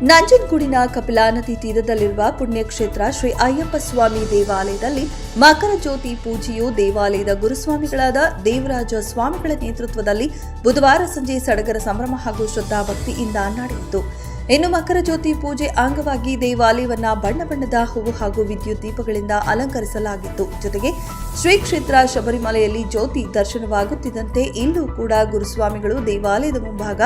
ನಂಜನಗೂಡಿನ ಕಪಿಲಾ ನದಿ ತೀರದಲ್ಲಿರುವ ಪುಣ್ಯಕ್ಷೇತ್ರ ಶ್ರೀ ಅಯ್ಯಪ್ಪ ಸ್ವಾಮಿ ದೇವಾಲಯದಲ್ಲಿ ಮಕರ ಜ್ಯೋತಿ ಪೂಜೆಯು ದೇವಾಲಯದ ಗುರುಸ್ವಾಮಿಗಳಾದ ದೇವರಾಜ ಸ್ವಾಮಿಗಳ ನೇತೃತ್ವದಲ್ಲಿ ಬುಧವಾರ ಸಂಜೆ ಸಡಗರ ಸಂಭ್ರಮ ಹಾಗೂ ಶ್ರದ್ಧಾಭಕ್ತಿಯಿಂದ ನಡೆಯಿತು. ಇನ್ನು ಮಕರ ಜ್ಯೋತಿ ಪೂಜೆ ಅಂಗವಾಗಿ ದೇವಾಲಯವನ್ನ ಬಣ್ಣ ಬಣ್ಣದ ಹೂವು ಹಾಗೂ ವಿದ್ಯುತ್ ದೀಪಗಳಿಂದ ಅಲಂಕರಿಸಲಾಗಿತ್ತು. ಜೊತೆಗೆ ಶ್ರೀ ಕ್ಷೇತ್ರ ಶಬರಿಮಲೆಯಲ್ಲಿ ಜ್ಯೋತಿ ದರ್ಶನವಾಗುತ್ತಿದ್ದಂತೆ ಇಲ್ಲೂ ಕೂಡ ಗುರುಸ್ವಾಮಿಗಳು ದೇವಾಲಯದ ಮುಂಭಾಗ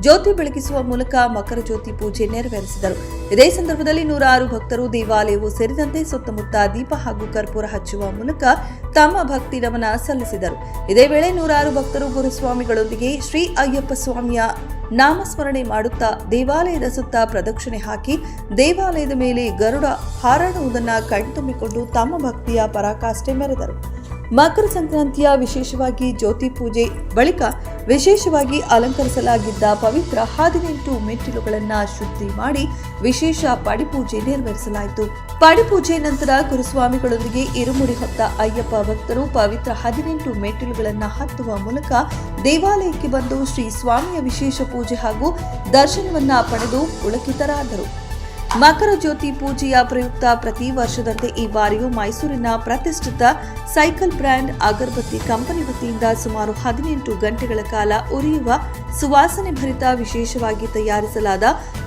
ಜ್ಯೋತಿ ಬೆಳಗಿಸುವ ಮೂಲಕ ಮಕರ ಜ್ಯೋತಿ ಪೂಜೆ ನೆರವೇರಿಸಿದರು. ಇದೇ ಸಂದರ್ಭದಲ್ಲಿ ನೂರಾರು ಭಕ್ತರು ದೇವಾಲಯವು ಸೇರಿದಂತೆ ಸುತ್ತಮುತ್ತ ದೀಪ ಹಾಗೂ ಕರ್ಪೂರ ಹಚ್ಚುವ ಮೂಲಕ ತಮ್ಮ ಭಕ್ತಿ ನಮನ ಸಲ್ಲಿಸಿದರು. ಇದೇ ವೇಳೆ ನೂರಾರು ಭಕ್ತರು ಗುರುಸ್ವಾಮಿಗಳೊಂದಿಗೆ ಶ್ರೀ ಅಯ್ಯಪ್ಪ ಸ್ವಾಮಿಯ ನಾಮಸ್ಮರಣೆ ಮಾಡುತ್ತಾ ದೇವಾಲಯದ ಸುತ್ತ ಪ್ರದಕ್ಷಿಣೆ ಹಾಕಿ ದೇವಾಲಯದ ಮೇಲೆ ಗರುಡ ಹಾರಾಡುವುದನ್ನು ಕಣ್ತುಂಬಿಕೊಂಡು ತಮ್ಮ ಭಕ್ತಿಯ ಪರಾಕಾಷ್ಠೆ ಮೆರೆದರು. ಮಕರ ಸಂಕ್ರಾಂತಿಯ ವಿಶೇಷವಾಗಿ ಜ್ಯೋತಿ ಪೂಜೆ ಬಳಿಕ ವಿಶೇಷವಾಗಿ ಅಲಂಕರಿಸಲಾಗಿದ್ದ ಪವಿತ್ರ ಹದಿನೆಂಟು ಮೆಟ್ಟಿಲುಗಳನ್ನು ಶುದ್ಧಿ ಮಾಡಿ ವಿಶೇಷ ಪಡಿಪೂಜೆ ನೆರವೇರಿಸಲಾಯಿತು. ಪಡಿಪೂಜೆ ನಂತರ ಗುರುಸ್ವಾಮಿಗಳೊಂದಿಗೆ ಇರುಮುಡಿ ಹೊತ್ತ ಅಯ್ಯಪ್ಪ ಭಕ್ತರು ಪವಿತ್ರ ಹದಿನೆಂಟು ಮೆಟ್ಟಿಲುಗಳನ್ನು ಹತ್ತುವ ಮೂಲಕ ದೇವಾಲಯಕ್ಕೆ ಬಂದು ಶ್ರೀ ಸ್ವಾಮಿಯ ವಿಶೇಷ ಪೂಜೆ ಹಾಗೂ ದರ್ಶನವನ್ನ ಪಡೆದು ಪುಳಕಿತರಾದರು. ಮಕರ ಜ್ಯೋತಿ ಪೂಜೆಯ ಪ್ರಯುಕ್ತ ಪ್ರತಿ ವರ್ಷದಂತೆ ಈ ಬಾರಿಯೂ ಮೈಸೂರಿನ ಪ್ರತಿಷ್ಠಿತ ಸೈಕಲ್ ಬ್ರ್ಯಾಂಡ್ ಅಗರಬತ್ತಿ ಕಂಪನಿ ವತಿಯಿಂದ ಸುಮಾರು ಹದಿನೆಂಟು ಗಂಟೆಗಳ ಕಾಲ ಉರಿಯುವ ಸುವಾಸನೆ ಭರಿತ ವಿಶೇಷವಾಗಿ ತಯಾರಿಸಲಾದ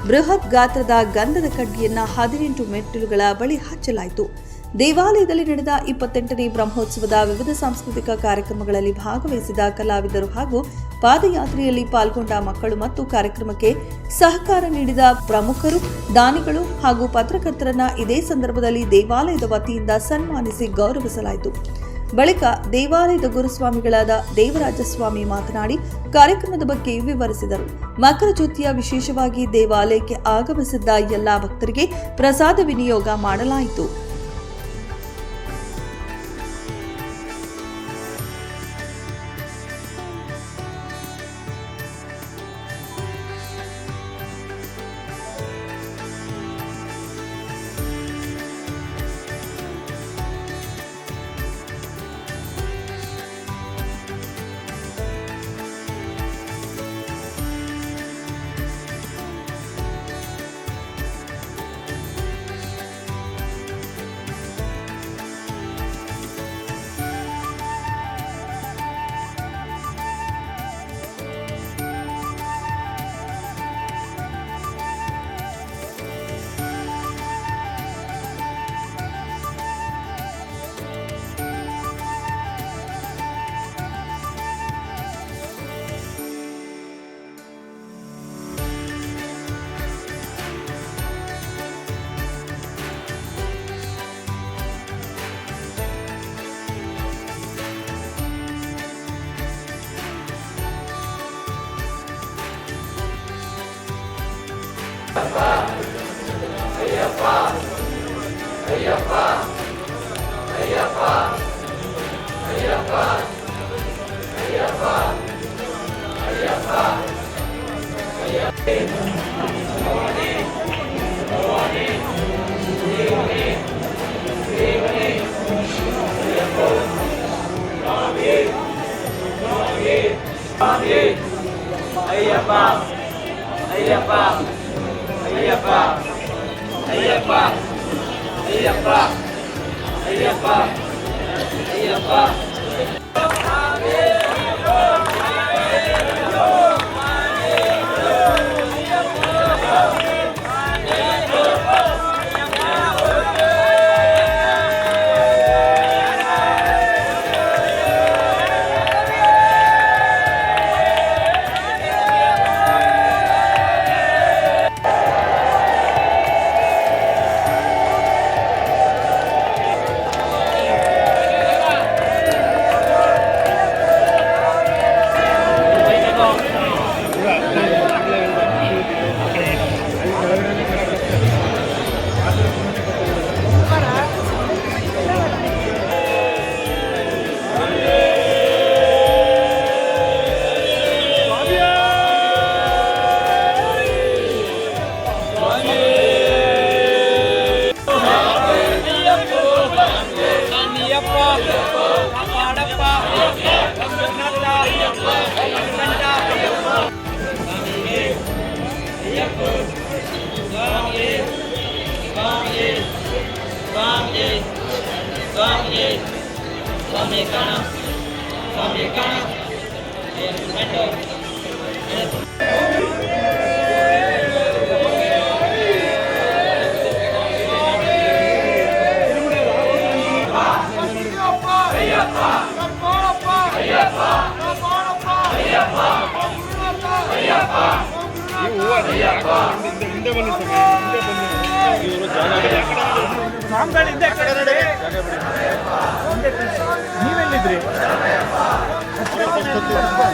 ಬೃಹತ್ ಗಾತ್ರದ ಗಂಧದ ಕಡ್ಡಿಯನ್ನ ಹದಿನೆಂಟು ಮೆಟ್ಟಿಲುಗಳ ಬಳಿ ಹಚ್ಚಲಾಯಿತು. ದೇವಾಲಯದಲ್ಲಿ ನಡೆದ ಇಪ್ಪತ್ತೆಂಟನೇ ಬ್ರಹ್ಮೋತ್ಸವದ ವಿವಿಧ ಸಾಂಸ್ಕೃತಿಕ ಕಾರ್ಯಕ್ರಮಗಳಲ್ಲಿ ಭಾಗವಹಿಸಿದ ಕಲಾವಿದರು ಹಾಗೂ ಪಾದಯಾತ್ರೆಯಲ್ಲಿ ಪಾಲ್ಗೊಂಡ ಮಕ್ಕಳು ಮತ್ತು ಕಾರ್ಯಕ್ರಮಕ್ಕೆ ಸಹಕಾರ ನೀಡಿದ ಪ್ರಮುಖರು, ದಾನಿಗಳು ಹಾಗೂ ಪತ್ರಕರ್ತರನ್ನ ಇದೇ ಸಂದರ್ಭದಲ್ಲಿ ದೇವಾಲಯದ ವತಿಯಿಂದ ಸನ್ಮಾನಿಸಿ ಗೌರವಿಸಲಾಯಿತು. ಬಳಿಕ ದೇವಾಲಯದ ಗುರುಸ್ವಾಮಿಗಳಾದ ದೇವರಾಜಸ್ವಾಮಿ ಮಾತನಾಡಿ ಕಾರ್ಯಕ್ರಮದ ಬಗ್ಗೆ ವಿವರಿಸಿದರು. ಮಕರ ಜ್ಯೋತಿಯ ವಿಶೇಷವಾಗಿ ದೇವಾಲಯಕ್ಕೆ ಆಗಮಿಸಿದ್ದ ಎಲ್ಲಾ ಭಕ್ತರಿಗೆ ಪ್ರಸಾದ ವಿನಿಯೋಗ ಮಾಡಲಾಯಿತು. ಅಯ್ಯಪ್ಪ ಅಯ್ಯಪ್ಪ ಅಯ್ಯಪ್ಪ ಸ್ವಾಮಿ ಕಾಣ ಸ್ವಾಮಿ ಕಾಣ ಹಿಂದೆ ಬನ್ನಿ ಸ್ವಾಮಿ ಹಿಂದೆ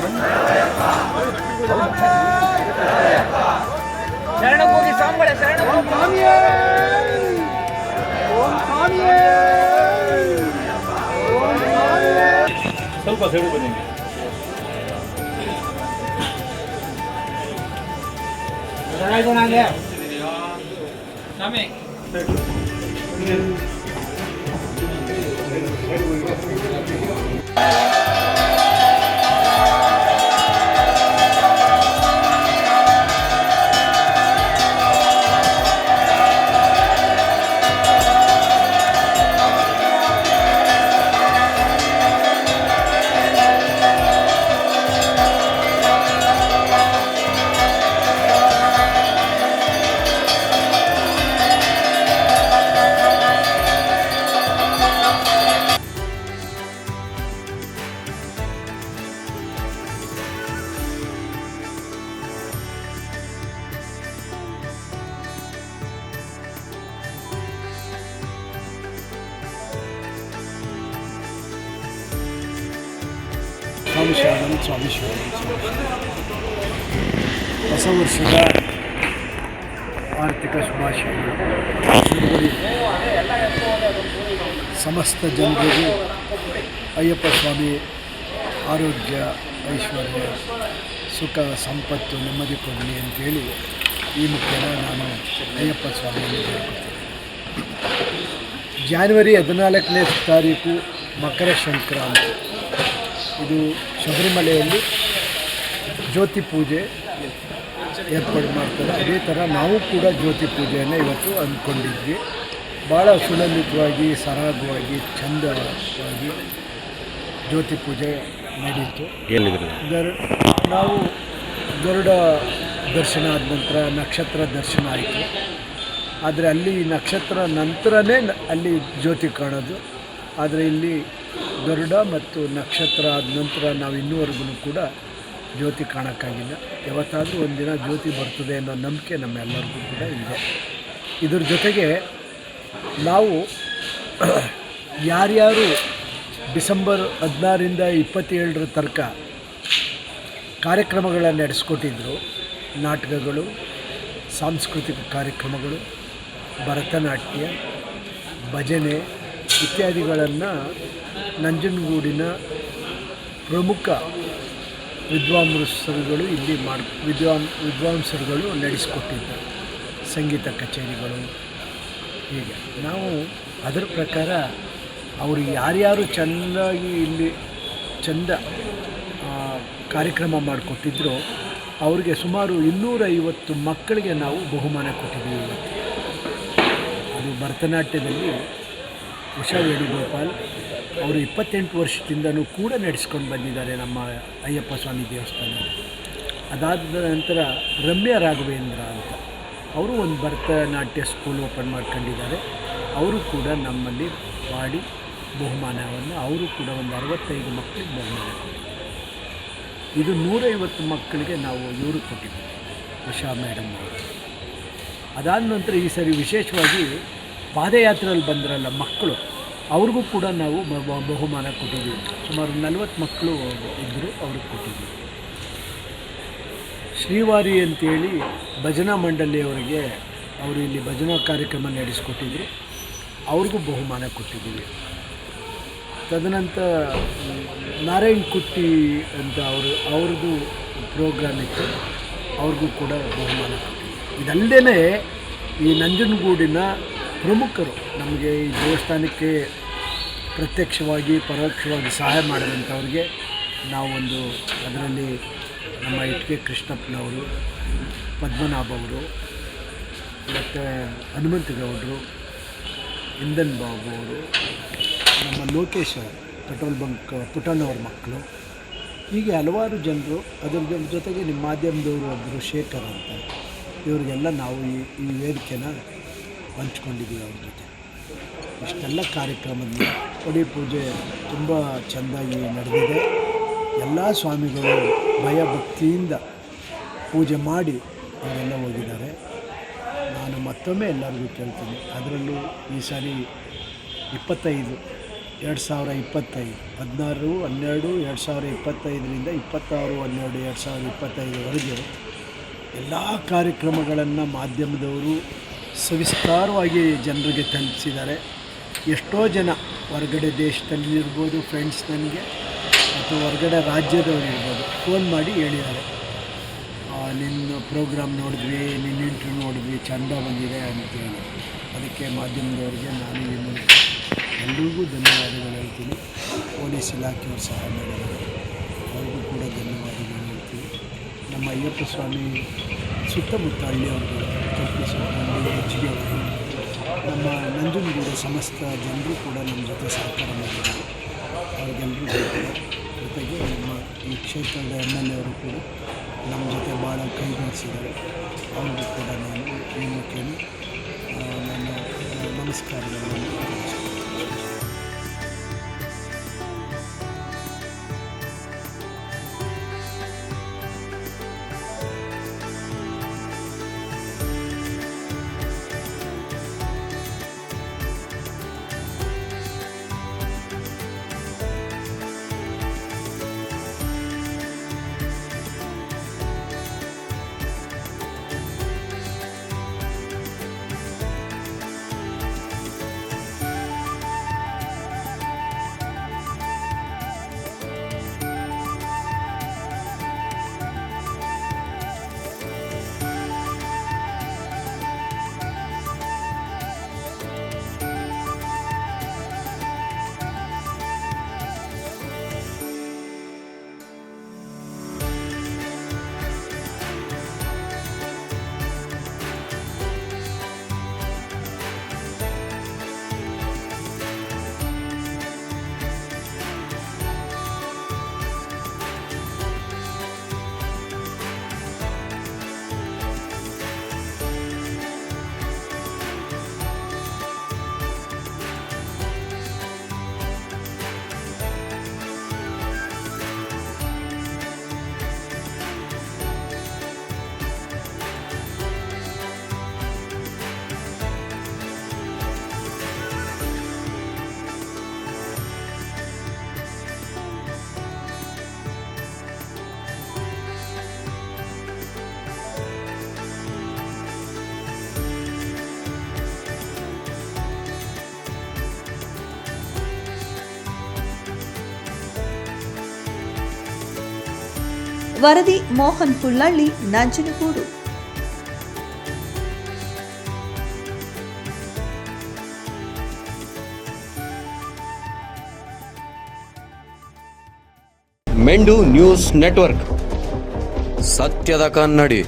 ಬನ್ನಿ ಇವರು ನೀವೆಲ್ಲಿದ್ರಿ ಶರಣಕ್ಕೆ ಹೋಗಿ ಸ್ವಾಮಿಗಳೇ ಶರಣಕ್ಕೆ ಹೋಗಿ ಸ್ವಲ್ಪ ಸೈಡು ಬನ್ನಿ ಸ್ವಾಮಿ Thank you. ಸ್ವಾಮಿ ಶಿವಾನಂದ ಸ್ವಾಮಿ ಶಿವಾನಂದ ಹೊಸ ವರ್ಷದ ಆರ್ಥಿಕ ಶುಭಾಶಯಗಳು ಸಮಸ್ತ ಜನರಿಗೂ ಅಯ್ಯಪ್ಪ ಸ್ವಾಮಿ ಆರೋಗ್ಯ ಐಶ್ವರ್ಯ ಸುಖ ಸಂಪತ್ತು ನೆಮ್ಮದಿ ಕೊಡಲಿ ಅಂತೇಳಿ ಈ ಮುಖ್ಯನ ನಾನು ಅಯ್ಯಪ್ಪ ಸ್ವಾಮಿಯನ್ನು ಜಾನ್ವರಿ ಹದಿನಾಲ್ಕನೇ ತಾರೀಕು ಮಕರ ಸಂಕ್ರಾಂತಿ ಇದು ಶಬರಿಮಲೆಯಲ್ಲಿ ಜ್ಯೋತಿ ಪೂಜೆ ಏರ್ಪಾಡು ಮಾಡ್ತಾರೆ. ಅದೇ ಥರ ನಾವು ಕೂಡ ಜ್ಯೋತಿ ಪೂಜೆಯನ್ನು ಇವತ್ತು ಅಂದ್ಕೊಂಡಿದ್ವಿ. ಭಾಳ ಸುಲಲಿತವಾಗಿ ಸರಾಗವಾಗಿ ಚಂದವಾಗಿ ಜ್ಯೋತಿ ಪೂಜೆ ನಡೀತು. ಗರ್ ನಾವು ಗರುಡ ದರ್ಶನ ಆದ ನಂತರ ನಕ್ಷತ್ರ ದರ್ಶನ ಆಯಿತು. ಆದರೆ ಅಲ್ಲಿ ನಕ್ಷತ್ರ ನಂತರನೇ ಅಲ್ಲಿ ಜ್ಯೋತಿ ಕಾಣೋದು. ಆದರೆ ಇಲ್ಲಿ ಗರುಡ ಮತ್ತು ನಕ್ಷತ್ರ ಆದ ನಂತರ ನಾವು ಇನ್ನೂವರೆಗೂ ಕೂಡ ಜ್ಯೋತಿ ಕಾಣೋಕ್ಕಾಗಿಲ್ಲ. ಯಾವತ್ತಾದರೂ ಒಂದಿನ ಜ್ಯೋತಿ ಬರ್ತದೆ ಅನ್ನೋ ನಂಬಿಕೆ ನಮ್ಮೆಲ್ಲರಿಗೂ ಕೂಡ ಇದೆ. ಇದ್ರ ಜೊತೆಗೆ ನಾವು ಯಾರ್ಯಾರು ಡಿಸೆಂಬರ್ ಹದಿನಾರರಿಂದ ಇಪ್ಪತ್ತೇಳರ ತನಕ ಕಾರ್ಯಕ್ರಮಗಳನ್ನು ನಡೆಸ್ಕೊಟ್ಟಿದ್ರು, ನಾಟಕಗಳು, ಸಾಂಸ್ಕೃತಿಕ ಕಾರ್ಯಕ್ರಮಗಳು, ಭರತನಾಟ್ಯ, ಭಜನೆ ಇತ್ಯಾದಿಗಳನ್ನು ನಂಜನಗೂಡಿನ ಪ್ರಮುಖ ವಿದ್ವಾಂಸರುಗಳು ಇಲ್ಲಿ ಮಾಡಿ, ವಿದ್ವಾಂ, ವಿದ್ವಾಂಸರುಗಳು ನಡೆಸಿಕೊಟ್ಟಿದ್ದಾರೆ, ಸಂಗೀತ ಕಚೇರಿಗಳು. ಹೀಗೆ ನಾವು ಅದರ ಪ್ರಕಾರ ಅವರು ಯಾರ್ಯಾರು ಚೆಂದಾಗಿ ಇಲ್ಲಿ ಚಂದ ಕಾರ್ಯಕ್ರಮ ಮಾಡಿಕೊಟ್ಟಿದ್ರು ಅವರಿಗೆ ಸುಮಾರು ಇನ್ನೂರೈವತ್ತು ಮಕ್ಕಳಿಗೆ ನಾವು ಬಹುಮಾನ ಕೊಟ್ಟಿದ್ದೀವಿ ಅದು ಭರತನಾಟ್ಯದಲ್ಲಿ ಉಷಾ ವೇಣುಗೋಪಾಲ್ ಅವರು ಇಪ್ಪತ್ತೆಂಟು ವರ್ಷದಿಂದನೂ ಕೂಡ ನಡೆಸ್ಕೊಂಡು ಬಂದಿದ್ದಾರೆ ನಮ್ಮ ಅಯ್ಯಪ್ಪ ಸ್ವಾಮಿ ದೇವಸ್ಥಾನ. ಅದಾದ ನಂತರ ರಮ್ಯ ರಾಘವೇಂದ್ರ ಅಂತ. ಅವರು ಒಂದು ಭರತನಾಟ್ಯ ಸ್ಕೂಲ್ ಓಪನ್ ಮಾಡ್ಕೊಂಡಿದ್ದಾರೆ. ಅವರು ಕೂಡ ನಮ್ಮಲ್ಲಿ ಮಾಡಿ ಬಹುಮಾನವನ್ನು, ಅವರು ಕೂಡ ಒಂದು ಅರವತ್ತೈದು ಮಕ್ಕಳಿಗೆ ಬಹುಮಾನ ಇದು ನೂರೈವತ್ತು ಮಕ್ಕಳಿಗೆ ನಾವು ಇವರು ಕೊಟ್ಟಿದ್ದೀವಿ, ಉಷಾ ಮೇಡಮ್ ಅವರು. ಅದಾದ ನಂತರ ಈ ಸರಿ ವಿಶೇಷವಾಗಿ ಪಾದಯಾತ್ರೆಯಲ್ಲಿ ಬಂದ್ರಲ್ಲ ಮಕ್ಕಳು ಅವ್ರಿಗೂ ಕೂಡ ನಾವು ಬಹುಮಾನ ಕೊಟ್ಟಿದ್ದೀವಿ. ಸುಮಾರು ನಲವತ್ತು ಮಕ್ಕಳು ಇದ್ದರು ಅವ್ರಿಗೆ ಕೊಟ್ಟಿದ್ದೀವಿ. ಶ್ರೀವಾರಿ ಅಂತೇಳಿ ಭಜನಾ ಮಂಡಳಿಯವರಿಗೆ ಅವರು ಇಲ್ಲಿ ಭಜನಾ ಕಾರ್ಯಕ್ರಮ ನಡೆಸಿಕೊಟ್ಟಿದ್ರು. ಅವ್ರಿಗೂ ಬಹುಮಾನ ಕೊಟ್ಟಿದ್ದೀವಿ. ತದನಂತರ ನಾರಾಯಣ್ ಕುಟ್ಟಿ ಅಂತ ಅವರು ಅವ್ರಿಗೂ ಪ್ರೋಗ್ರಾಮ್ ಇತ್ತು. ಅವ್ರಿಗೂ ಕೂಡ ಬಹುಮಾನ ಕೊಟ್ಟಿದ್ದೀವಿ. ಇದಲ್ಲದೆ ಈ ನಂಜನಗೂಡಿನ ಪ್ರಮುಖರು ನಮಗೆ ಈ ದೇವಸ್ಥಾನಕ್ಕೆ ಪ್ರತ್ಯಕ್ಷವಾಗಿ, ಪರೋಕ್ಷವಾಗಿ ಸಹಾಯ ಮಾಡಿದಂಥವ್ರಿಗೆ ನಾವೊಂದು ಅದರಲ್ಲಿ ನಮ್ಮ ಇಟ್ಕೆ ಕೃಷ್ಣಪ್ಪನವರು, ಪದ್ಮನಾಭ ಅವರು, ಮತ್ತು ಹನುಮಂತಗೌಡರು ಇಂದನ್ ಬಾಬು ಅವರು, ನಮ್ಮ ಲೋಕೇಶ್ ಅವರು ಪೆಟ್ರೋಲ್ ಬಂಕ್ ಪುಟಣ್ಣವ್ರ ಮಕ್ಕಳು, ಹೀಗೆ ಹಲವಾರು ಜನರು, ಅದರ ಜೊತೆಗೆ ನಿಮ್ಮ ಮಾಧ್ಯಮದವರು ಒಬ್ಬರು ಶೇಖರ್ ಅಂತ, ಇವರಿಗೆಲ್ಲ ನಾವು ಈ ಈ ವೇದಿಕೆನ ಹಂಚ್ಕೊಂಡಿದ್ದೀವಿ ಅವ್ರ ಜೊತೆ. ಇಷ್ಟೆಲ್ಲ ಕಾರ್ಯಕ್ರಮದಲ್ಲಿ ಕೊಡಿ ಪೂಜೆ ತುಂಬ ಚೆಂದಾಗಿ ನಡೆದಿದೆ. ಎಲ್ಲ ಸ್ವಾಮಿಗಳು ಭಯಭಕ್ತಿಯಿಂದ ಪೂಜೆ ಮಾಡಿ ಅವರೆಲ್ಲ ಹೋಗಿದ್ದಾರೆ. ನಾನು ಮತ್ತೊಮ್ಮೆ ಎಲ್ಲರಿಗೂ ಕೇಳ್ತೀನಿ, ಅದರಲ್ಲೂ ಈ ಸಾರಿ ಇಪ್ಪತ್ತೈದು, ಎರಡು ಸಾವಿರ ಇಪ್ಪತ್ತೈದು, ಹದಿನಾರು, ಹನ್ನೆರಡು, ಎರಡು ಸಾವಿರ ಇಪ್ಪತ್ತೈದರಿಂದ ಇಪ್ಪತ್ತಾರು, ಹನ್ನೆರಡು, ಎರಡು ಸಾವಿರದ ಇಪ್ಪತ್ತೈದರವರೆಗೆ ಎಲ್ಲ ಕಾರ್ಯಕ್ರಮಗಳನ್ನು ಮಾಧ್ಯಮದವರು ಸವಿಸ್ತಾರವಾಗಿ ಜನರಿಗೆ ತಲುಪಿಸಿದ್ದಾರೆ. ಎಷ್ಟೋ ಜನ ಹೊರಗಡೆ ದೇಶದಲ್ಲಿ ಇರ್ಬೋದು ಫ್ರೆಂಡ್ಸ್ ನನಗೆ ಮತ್ತು ಹೊರಗಡೆ ರಾಜ್ಯದವರಿರ್ಬೋದು ಫೋನ್ ಮಾಡಿ ಹೇಳಿದ್ದಾರೆ. ನಿನ್ನ ಪ್ರೋಗ್ರಾಮ್ ನೋಡಿದ್ವಿ, ನಿನ್ನ ಇಂಟ್ರ್ಯೂ ನೋಡಿದ್ವಿ, ಚೆಂದ ಬಂದಿದೆ ಅಂತ ಹೇಳಿ. ಅದಕ್ಕೆ ಮಾಧ್ಯಮದವರಿಗೆ ನಾನು ಈ ಮೂಲಕ ಎಲ್ರಿಗೂ ಧನ್ಯವಾದಗಳು ಹೇಳ್ತೀನಿ. ಪೊಲೀಸ್ ಇಲಾಖೆಯವರು ಸಹ ಮಾಡಿದ್ದಾರೆ. ಅವ್ರಿಗೂ ಕೂಡ ಧನ್ಯವಾದಗಳು ಹೇಳ್ತೀನಿ. ನಮ್ಮ ಅಯ್ಯಪ್ಪ ಸ್ವಾಮಿ ಸುತ್ತಮುತ್ತ ಹಳ್ಳಿಯವ್ರಿಗೆ ಹೆಚ್ಚಿಗೆ ನಮ್ಮ ನಂಜನಗೂಡು ಸಮಸ್ತ ಜನರು ಕೂಡ ನಮ್ಮ ಜೊತೆ ಸಹಕಾರ ಮಾಡಿದ್ದಾರೆ. ಜನರು ಜೊತೆಗೆ ನಮ್ಮ ಈ ಕ್ಷೇತ್ರದ ಎಂ ಎಲ್ ಅವರು ಕೂಡ ನಮ್ಮ ಜೊತೆ ಭಾಳ ಕೈ ಜೋಡಿಸಿದ್ದಾರೆ ಅವ್ರಿಗೂ ಕೂಡ ನಾನು ಈ ಮುಖೇನ ಆ, ನಮಸ್ಕಾರಗಳನ್ನು ವರದಿ ಮೋಹನ್ ಪುಳ್ಳಳ್ಳಿ ನಂಜನಗೂಡು. ಮೆಂಡು ನ್ಯೂಸ್ ನೆಟ್ವರ್ಕ್. ಸತ್ಯದ ಕನ್ನಡಿ.